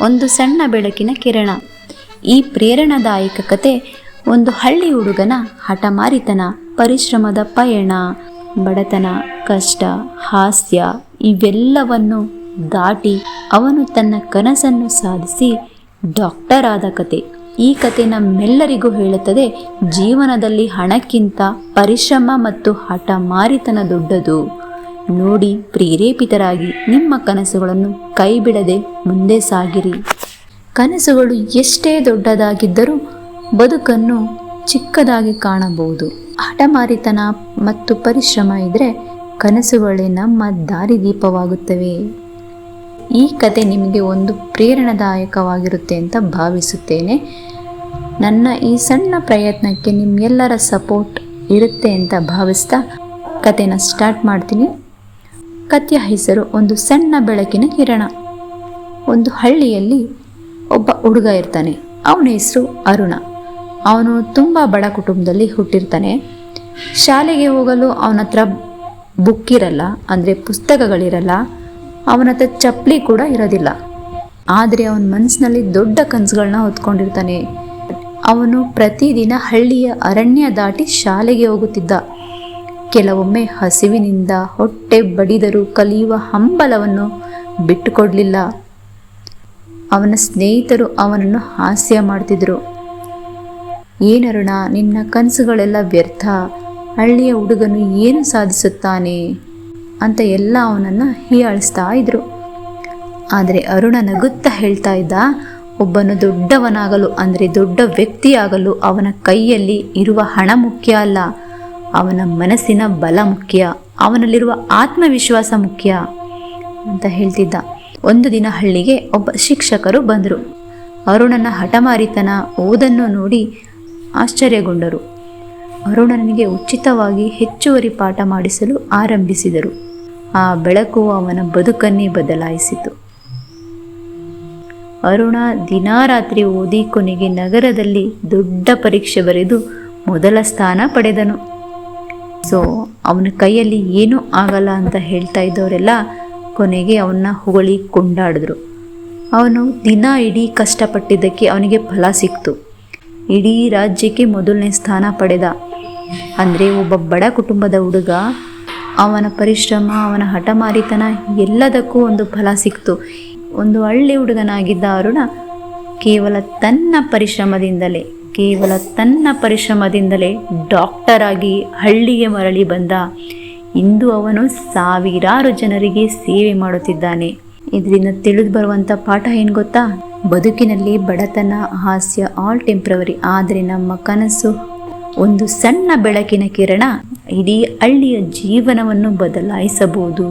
ಒಂದು ಸಣ್ಣ ಬೆಳಕಿನ ಕಿರಣ. ಈ ಪ್ರೇರಣಾದಾಯಕ ಕತೆ ಒಂದು ಹಳ್ಳಿ ಹುಡುಗನ ಹಠಮಾರಿತನ ಪರಿಶ್ರಮದ ಪಯಣ, ಬಡತನ, ಕಷ್ಟ, ಹಾಸ್ಯ ಇವೆಲ್ಲವನ್ನು ದಾಟಿ ಅವನು ತನ್ನ ಕನಸನ್ನು ಸಾಧಿಸಿ ಡಾಕ್ಟರ್ ಆದ ಕತೆ. ಈ ಕತೆ ನಮ್ಮೆಲ್ಲರಿಗೂ ಹೇಳುತ್ತದೆ, ಜೀವನದಲ್ಲಿ ಹಣಕ್ಕಿಂತ ಪರಿಶ್ರಮ ಮತ್ತು ಹಠಮಾರಿತನ ದೊಡ್ಡದು. ನೋಡಿ ಪ್ರೇರೇಪಿತರಾಗಿ ನಿಮ್ಮ ಕನಸುಗಳನ್ನು ಕೈಬಿಡದೆ ಮುಂದೆ ಸಾಗಿರಿ. ಕನಸುಗಳು ಎಷ್ಟೇ ದೊಡ್ಡದಾಗಿದ್ದರೂ ಬದುಕನ್ನು ಚಿಕ್ಕದಾಗಿ ಕಾಣಬಹುದು. ಹಠಮಾರಿತನ ಮತ್ತು ಪರಿಶ್ರಮ ಇದ್ದರೆ ಕನಸುಗಳೇ ನಮ್ಮ ದಾರಿದೀಪವಾಗುತ್ತವೆ ಈ ಕತೆ ನಿಮಗೆ ಒಂದು ಪ್ರೇರಣಾದಾಯಕವಾಗಿರುತ್ತೆ ಅಂತ ಭಾವಿಸುತ್ತೇನೆ. ನನ್ನ ಈ ಸಣ್ಣ ಪ್ರಯತ್ನಕ್ಕೆ ನಿಮ್ಮೆಲ್ಲರ ಸಪೋರ್ಟ್ ಇರುತ್ತೆ ಅಂತ ಭಾವಿಸ್ತಾ ಕತೆನ ಸ್ಟಾರ್ಟ್ ಮಾಡ್ತೀನಿ. ಕಥೆಯ ಹೆಸರು ಒಂದು ಸಣ್ಣ ಬೆಳಕಿನ ಕಿರಣ. ಒಂದು ಹಳ್ಳಿಯಲ್ಲಿ ಒಬ್ಬ ಹುಡುಗ ಇರ್ತಾನೆ. ಅವನ ಹೆಸರು ಅರುಣ. ಅವನು ತುಂಬ ಬಡ ಕುಟುಂಬದಲ್ಲಿ ಹುಟ್ಟಿರ್ತಾನೆ. ಶಾಲೆಗೆ ಹೋಗಲು ಅವನ ಹತ್ರ ಬುಕ್ ಇರಲ್ಲ, ಅಂದರೆ ಪುಸ್ತಕಗಳಿರಲ್ಲ. ಅವನ ಹತ್ರ ಚಪ್ಪಲಿ ಕೂಡ ಇರೋದಿಲ್ಲ. ಆದರೆ ಅವನ ಮನಸ್ಸಿನಲ್ಲಿ ದೊಡ್ಡ ಕನಸುಗಳನ್ನ ಹೊತ್ಕೊಂಡಿರ್ತಾನೆ. ಅವನು ಪ್ರತಿದಿನ ಹಳ್ಳಿಯ ಅರಣ್ಯ ದಾಟಿ ಶಾಲೆಗೆ ಹೋಗುತ್ತಿದ್ದ. ಕೆಲವೊಮ್ಮೆ ಹಸಿವಿನಿಂದ ಹೊಟ್ಟೆ ಬಡಿದರೂ ಕಲಿಯುವ ಹಂಬಲವನ್ನು ಬಿಟ್ಟುಕೊಡಲಿಲ್ಲ. ಅವನ ಸ್ನೇಹಿತರು ಅವನನ್ನು ಹಾಸ್ಯ ಮಾಡ್ತಿದ್ರು. ಏನರುಣ, ನಿನ್ನ ಕನಸುಗಳೆಲ್ಲ ವ್ಯರ್ಥ. ಹಳ್ಳಿಯ ಹುಡುಗನು ಏನು ಸಾಧಿಸುತ್ತಾನೆ? ಅಂತ ಎಲ್ಲ ಅವನನ್ನು ಹೀಯಾಳಿಸ್ತಾ ಇದ್ರು. ಆದರೆ ಅರುಣ ನಗುತ್ತಾ ಹೇಳ್ತಾ ಇದ್ದ, ಒಬ್ಬನು ದೊಡ್ಡವನಾಗಲು, ಅಂದರೆ ದೊಡ್ಡ ವ್ಯಕ್ತಿಯಾಗಲು ಅವನ ಕೈಯಲ್ಲಿ ಇರುವ ಹಣ ಮುಖ್ಯ ಅಲ್ಲ. ಅವನ ಮನಸ್ಸಿನ ಬಲ ಮುಖ್ಯ, ಅವನಲ್ಲಿರುವ ಆತ್ಮವಿಶ್ವಾಸ ಮುಖ್ಯ ಅಂತ ಹೇಳ್ತಿದ್ದ. ಒಂದು ದಿನ ಹಳ್ಳಿಗೆ ಒಬ್ಬ ಶಿಕ್ಷಕರು ಬಂದರು. ಅರುಣನ ಹಠಮಾರಿತನ ಓದನ್ನು ನೋಡಿ ಆಶ್ಚರ್ಯಗೊಂಡರು. ಅರುಣನಿಗೆ ಉಚಿತವಾಗಿ ಹೆಚ್ಚುವರಿ ಪಾಠ ಮಾಡಿಸಲು ಆರಂಭಿಸಿದರು. ಆ ಬೆಳಕು ಅವನ ಬದುಕನ್ನೇ ಬದಲಾಯಿಸಿತು. ಅರುಣ ದಿನಾರಾತ್ರಿ ಓದಿ ಕೊನೆಗೆ ನಗರದಲ್ಲಿ ದೊಡ್ಡ ಪರೀಕ್ಷೆ ಬರೆದು ಮೊದಲ ಸ್ಥಾನ ಪಡೆದನು. ಸೊ ಅವನ ಕೈಯಲ್ಲಿ ಏನೂ ಆಗಲ್ಲ ಅಂತ ಹೇಳ್ತಾ ಇದ್ದವರೆಲ್ಲ ಕೊನೆಗೆ ಅವನ್ನ ಹೊಗಳಿ ಕೊಂಡಾಡಿದ್ರು. ಅವನು ದಿನ ಇಡೀ ಕಷ್ಟಪಟ್ಟಿದ್ದಕ್ಕೆ ಅವನಿಗೆ ಫಲ ಸಿಕ್ತು. ಇಡೀ ರಾಜ್ಯಕ್ಕೆ ಮೊದಲನೇ ಸ್ಥಾನ ಪಡೆದ. ಅಂದರೆ ಒಬ್ಬ ಬಡ ಕುಟುಂಬದ ಹುಡುಗ, ಅವನ ಪರಿಶ್ರಮ, ಅವನ ಹಠಮಾರಿತನ ಎಲ್ಲದಕ್ಕೂ ಒಂದು ಫಲ ಸಿಕ್ತು. ಒಂದು ಹಳ್ಳಿ ಹುಡುಗನಾಗಿದ್ದ ಅರುಣ ಕೇವಲ ತನ್ನ ಪರಿಶ್ರಮದಿಂದಲೇ ಕೇವಲ ತನ್ನ ಪರಿಶ್ರಮದಿಂದಲೇ ಡಾಕ್ಟರ್ ಆಗಿ ಹಳ್ಳಿಗೆ ಮರಳಿ ಬಂದ. ಇಂದು ಅವನು ಸಾವಿರಾರು ಜನರಿಗೆ ಸೇವೆ ಮಾಡುತ್ತಿದ್ದಾನೆ. ಇದರಿಂದ ತಿಳಿದು ಬರುವಂಥ ಪಾಠ ಏನು ಗೊತ್ತಾ? ಬದುಕಿನಲ್ಲಿ ಬಡತನ, ಹಾಸ್ಯ ಆಲ್ ಟೆಂಪ್ರವರಿ ಆದರೆ ನಮ್ಮ ಕನಸು ಒಂದು ಸಣ್ಣ ಬೆಳಕಿನ ಕಿರಣ. ಇಡೀ ಹಳ್ಳಿಯ ಜೀವನವನ್ನು ಬದಲಾಯಿಸಬಹುದು.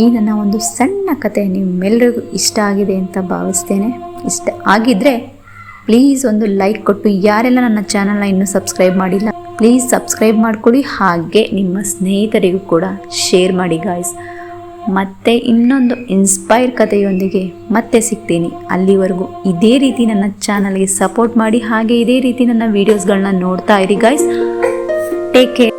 ಈ ನನ್ನ ಒಂದು ಸಣ್ಣ ಕತೆ ನಿಮ್ಮೆಲ್ಲರಿಗೂ ಇಷ್ಟ ಆಗಿದೆ ಅಂತ ಭಾವಿಸ್ತೇನೆ. ಇಷ್ಟ ಆಗಿದ್ರೆ ಪ್ಲೀಸ್ ಒಂದು ಲೈಕ್ ಕೊಟ್ಟು ಯಾರೆಲ್ಲ ನನ್ನ ಚಾನಲ್ನ ಇನ್ನೂ ಸಬ್ಸ್ಕ್ರೈಬ್ ಮಾಡಿಲ್ಲ ಪ್ಲೀಸ್ ಸಬ್ಸ್ಕ್ರೈಬ್ ಮಾಡ್ಕೊಳ್ಳಿ ಹಾಗೆ ನಿಮ್ಮ ಸ್ನೇಹಿತರಿಗೂ ಕೂಡ ಶೇರ್ ಮಾಡಿ ಗಾಯ್ಸ್ ಮತ್ತೆ ಇನ್ನೊಂದು ಇನ್ಸ್ಪೈರ್ ಕಥೆಯೊಂದಿಗೆ ಮತ್ತೆ ಸಿಗ್ತೀನಿ. ಅಲ್ಲಿವರೆಗೂ ಇದೇ ರೀತಿ ನನ್ನ ಚಾನಲ್ಗೆ ಸಪೋರ್ಟ್ ಮಾಡಿ, ಹಾಗೆ ಇದೇ ರೀತಿ ನನ್ನ ವೀಡಿಯೋಸ್ಗಳನ್ನ ನೋಡ್ತಾ ಇರಿ ಗಾಯ್ಸ್ ಟೇಕ್ ಕೇರ್